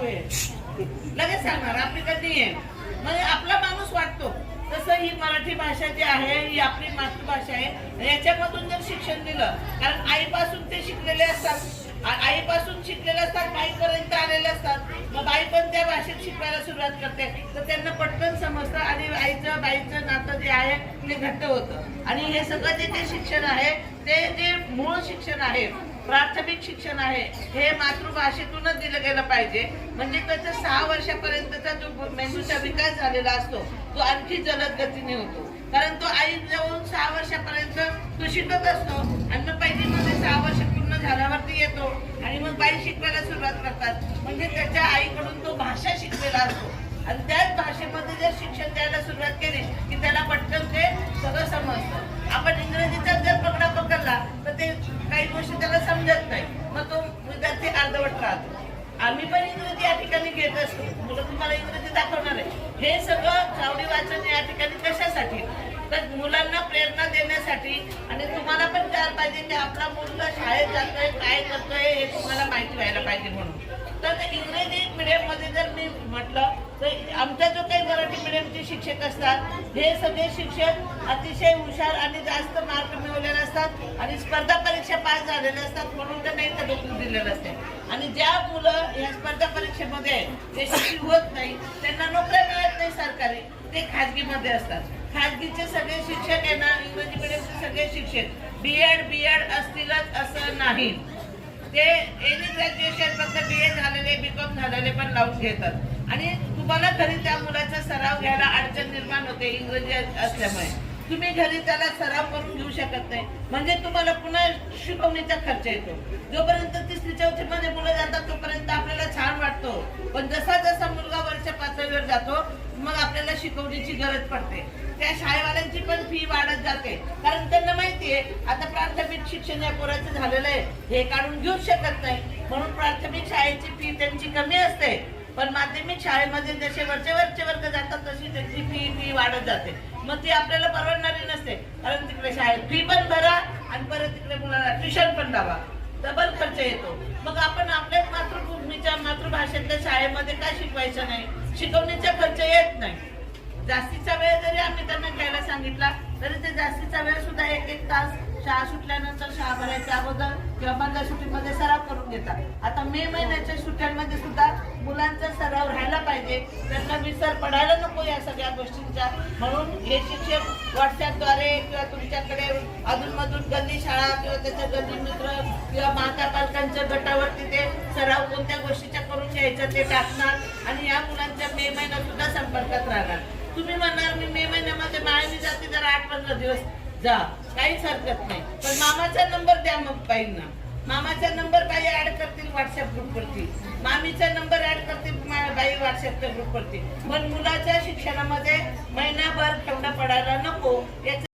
लगेच सांगणार आपलीकडे आहे म्हणजे आपला माणूस वाटतो तसं ही मराठी भाषा जी आहे ही आपली मातृभाषा आहे. याच्यामधून जर शिक्षण दिलं कारण आईपासून ते शिकलेले असतात. आईपासून शिकलेले असतात बाईपर्यंत आलेले असतात. मग बाई पण त्या भाषेत शिकवायला सुरुवात करते. तर त्यांना पटकन समजतं आणि आईचं बाईचं नातं जे आहे ते घट्ट होतं. आणि हे सगळं जे ते शिक्षण आहे ते जे मूळ शिक्षण आहे प्राथमिक शिक्षण आहे हे मातृभाषेतूनच दिलं गेलं पाहिजे. म्हणजे त्याचा सहा वर्षापर्यंतचा जो मेंदूचा विकास झालेला असतो तो आणखी जलद गतीने होतो. कारण तो आई जवळून सहा वर्षापर्यंत तो शिकत असतो. आणि मग पहिलीमध्ये सहा वर्ष घरावरती येतो आणि मग बाई शिकवायला सुरुवात करतात. म्हणजे त्याच्या आईकडून तो भाषा शिकलेला असतो. आणि त्याच भाषेमध्ये जर शिक्षण द्यायला सुरुवात केली की त्याला पटकन ते सगळं समजतं आपण इंग्रजीचा जर पकडा पकडला तर ते काही गोष्टी त्याला समजत नाही मग तो विद्यार्थी अर्धवट राहतो आम्ही पण इंग्रजी या ठिकाणी घेत असतो मुलं तुम्हाला इंग्रजी दाखवणार आहे हे सगळं चावडी वाचन या ठिकाणी कशासाठी तर मुलांना प्रेरणा देण्यासाठी आणि तुम्हाला पण कळायला पाहिजे की आपला मुलगा शाळेत जातोय काय करतोय हे तुम्हाला माहिती व्हायला पाहिजे म्हणून. तर ते इंग्रजी मिडियममध्ये जर मी म्हटलं तर आमचा जो काही मराठी मिडियमचे शिक्षक असतात हे सगळे शिक्षक अतिशय हुशार आणि जास्त मार्क मिळवलेले असतात आणि स्पर्धा परीक्षा पास झालेले असतात म्हणून त्यांना इथं नोकरी दिलेलं असते. आणि ज्या मुलं या स्पर्धा परीक्षेमध्ये यशस्वी होत नाही त्यांना नोकऱ्या मिळत नाही सरकारी ते खाजगीमध्ये असतात. खाजगीचे सगळे शिक्षक आहे ना इंग्रजी मिडियमचे सगळे शिक्षक. बी एड बी एड असतीलच असं नाही. ते एनी ग्रॅज्युएशन फक्त बी ए झालेले बी कॉम झालेले पण लावून घेतात. आणि तुम्हाला घरी त्या मुलाचा सराव घ्यायला अडचण निर्माण होते इंग्रजी असल्यामुळे. तुम्ही घरी त्याला सराव करून घेऊ शकत नाही. म्हणजे तुम्हाला पुन्हा शिकवण्याचा खर्च येतो. जोपर्यंत तिसरी चौथी मध्ये मुलं जातात तोपर्यंत आपल्याला छान वाटतो. पण जसा जसा मुलगा वरच्या पातळीवर जातो मग आपल्याला शिकवण्याची गरज पडते. त्या शाळेवाल्यांची पण फी वाढत जाते. कारण त्यांना माहितीये आता प्राथमिक शिक्षण या पोराचं झालेलं आहे. हे काढून घेऊच शकत नाही. म्हणून प्राथमिक शाळेची फी त्यांची कमी असते. पण माध्यमिक शाळेमध्ये जसे वरचे वरचे वर्ग जातात तशी त्यांची फी फी वाढत जाते. मग ती आपल्याला परवडणारी नसते. कारण तिकडे शाळेत फी पण भरा आणि परत तिकडे मुलाला ट्युशन पण लावा. डबल खर्च येतो. मग आपण आपल्याच मातृभूमीच्या मातृभाषेतल्या शाळेमध्ये काय शिकवायचं नाही? शिकवण्याचा खर्च येत नाही. जास्तीचा वेळ जरी आम्ही त्यांना घ्यायला सांगितला तरी ते जास्तीचा वेळ सुद्धा एक एक तास शाळा सुटल्यानंतर शाळा भरायच्या अगोदर किंवा बंद सुट्टीमध्ये सराव करून घेतात. आता मे महिन्याच्या सुट्ट्यांमध्ये सुद्धा मुलांचा सराव राहायला पाहिजे. त्यांना विसर पडायला नको या सगळ्या गोष्टींचा. म्हणून हे शिक्षक व्हॉट्सअपद्वारे किंवा तुमच्याकडे अधूनमधून गल्ली शाळा किंवा त्याच्या गल्ली मित्र किंवा माता पालकांच्या गटावरती ते सराव कोणत्या गोष्टीच्या करून घ्यायचं ते टाकणार आणि या मुलांच्या मे महिन्यात सुद्धा संपर्कात राहणार. तुम्ही म्हणणार मी मे महिन्यामध्ये माळी जाते जर आठ पंधरा दिवस जा. काहीच हरकत नाही. पण मामाचा नंबर द्या मग बाईंना. मामाचा नंबर बाई ऍड करतील व्हॉट्सअप ग्रुपवरती मामीचा नंबर ऍड करतील बाई व्हॉट्सअपच्या ग्रुपवरती पण मुलाच्या शिक्षणामध्ये महिनाभर ठेवणं पडायला नको. याचं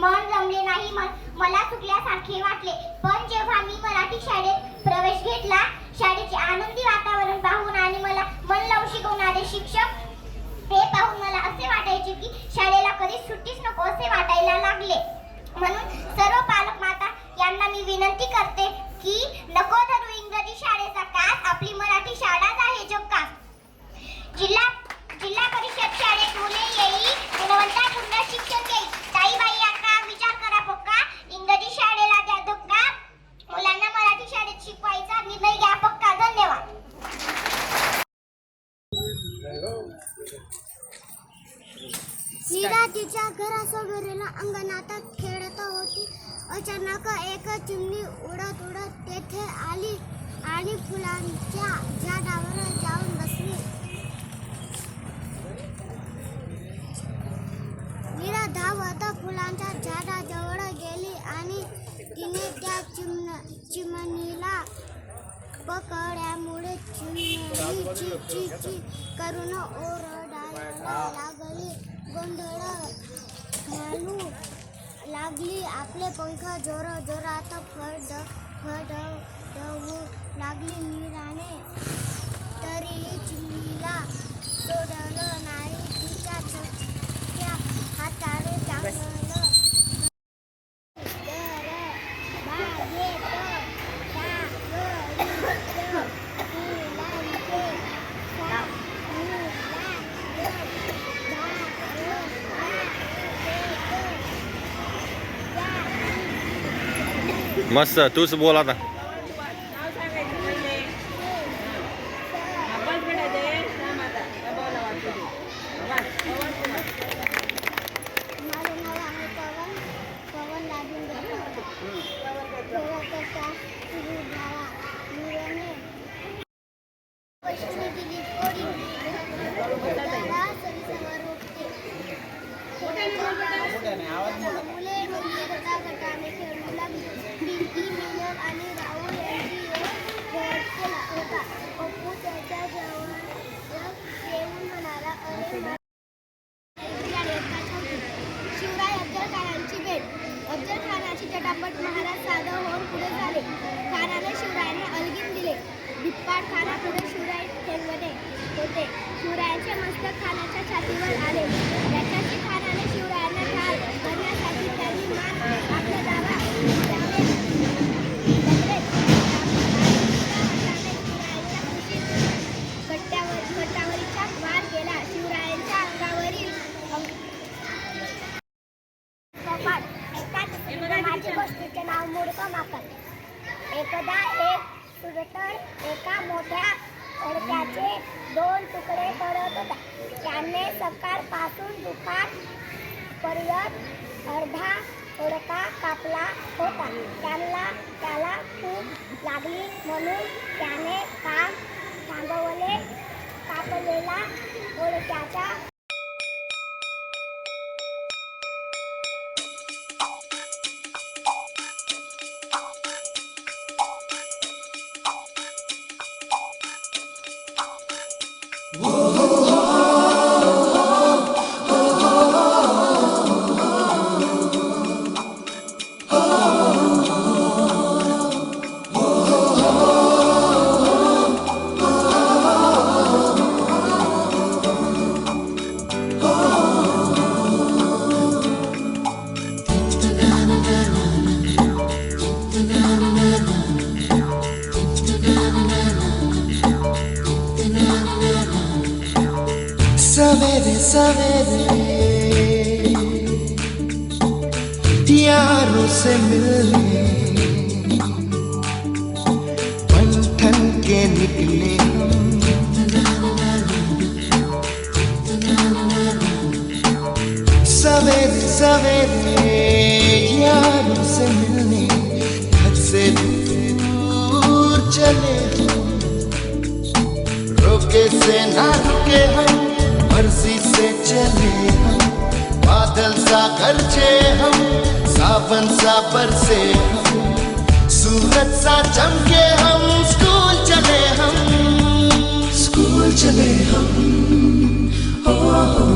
मन रमले नाही मन मला चुकल्यासारखे वाटले. पण जेव्हा मी मराठी शाळेत प्रवेश घेतला शाळेचे आनंदी वातावरण पाहून आणि मला मन लावून शिकवणारे शिक्षक हे पाहून मला असे वाटायचे की शाळेला कधी सुट्टीच नको असे वाटायला लागले. म्हणून सर्व पालक माता यांना मी विनंती करते की नको धरू इंग्रजी शाळेचा कास आपली मराठी शाळाच आहे जगकास. जिल्हा फुलांच्या झाडावर जाऊन बसली. मीरा धावत फुलांच्या झाडाजवळ गेली आणि तिने त्या चिमण चिमणीला पकड्यामुळे चिमणी ची ची ची करून ओरडायला लागली. गोंधळ घालू लागली. आपले पंख जोर जोरात फड फडवू लागली मीराने तरी चिमणीला सोडलं नाही. तिच्या छोट्या हाताने चांगलं. मस्त तूच बोल आता. पैशाने दिली कोडी त्याला सरीसमोर उठते मुले मुली गटागटाने खेळू लागली. पिंकी मिनल आणि खानाच्या छातीवर आले. त्याच्याशी खानाने शिवरायांना ठार करण्यासाठी त्यांनी मान आपला दावा वार केला. शिवरायांच्या अंगावरील माझी गोष्टीचे नाव मूर्ख माकड एकदा एक सुरतर एका मोठ्या अडक्याचे दोन तुकडे करत होता. त्याने सकाळपासून दुपारपर्यंत अर्धा थोडका कापला होता. त्याला त्याला खूप लागली म्हणून त्याने काम थांबवले. कापलेला ओडक्याचा से मिलने। के निकले सवेरे सवेरे से मिलने। घर से दूर चले हम। रोके से ना रुके हम, मर्ज़ी से चले हम। बादल सा गरजे हम सावन सापर से। सूरज सा चमके हम स्कूल चले हम। स्कूल चले हम। इसके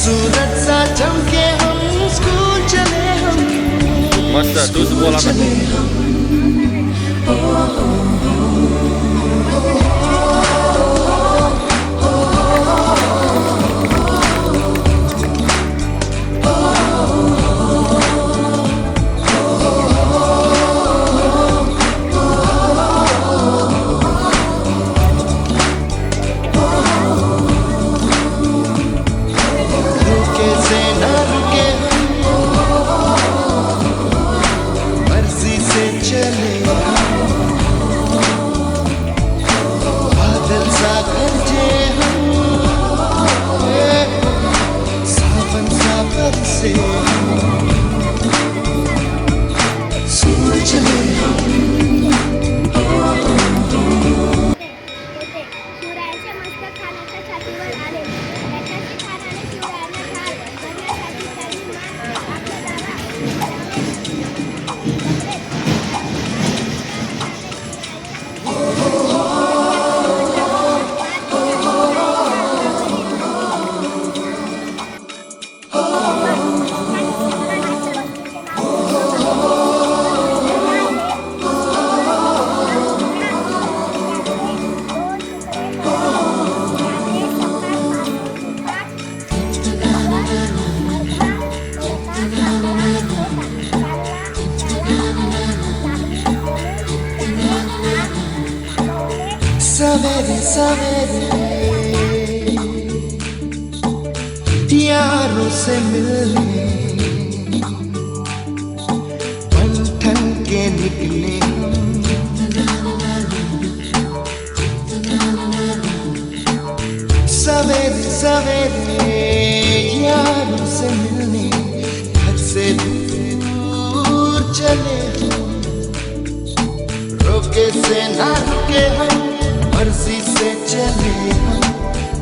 सूरज सा चमके हम स्कूल चले हम मस्त तूच बोला सवेरे यारों से मिलने बन के निकले सवेरे सवेरे यारों से मिलने घर से दूर चले रोके से ना रुके हम मर्ज़ी से चले हम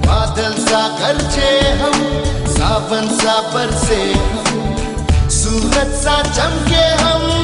बादल सा गरजे हम सावन सा बरसे हम सूरज सा चमके हम हम।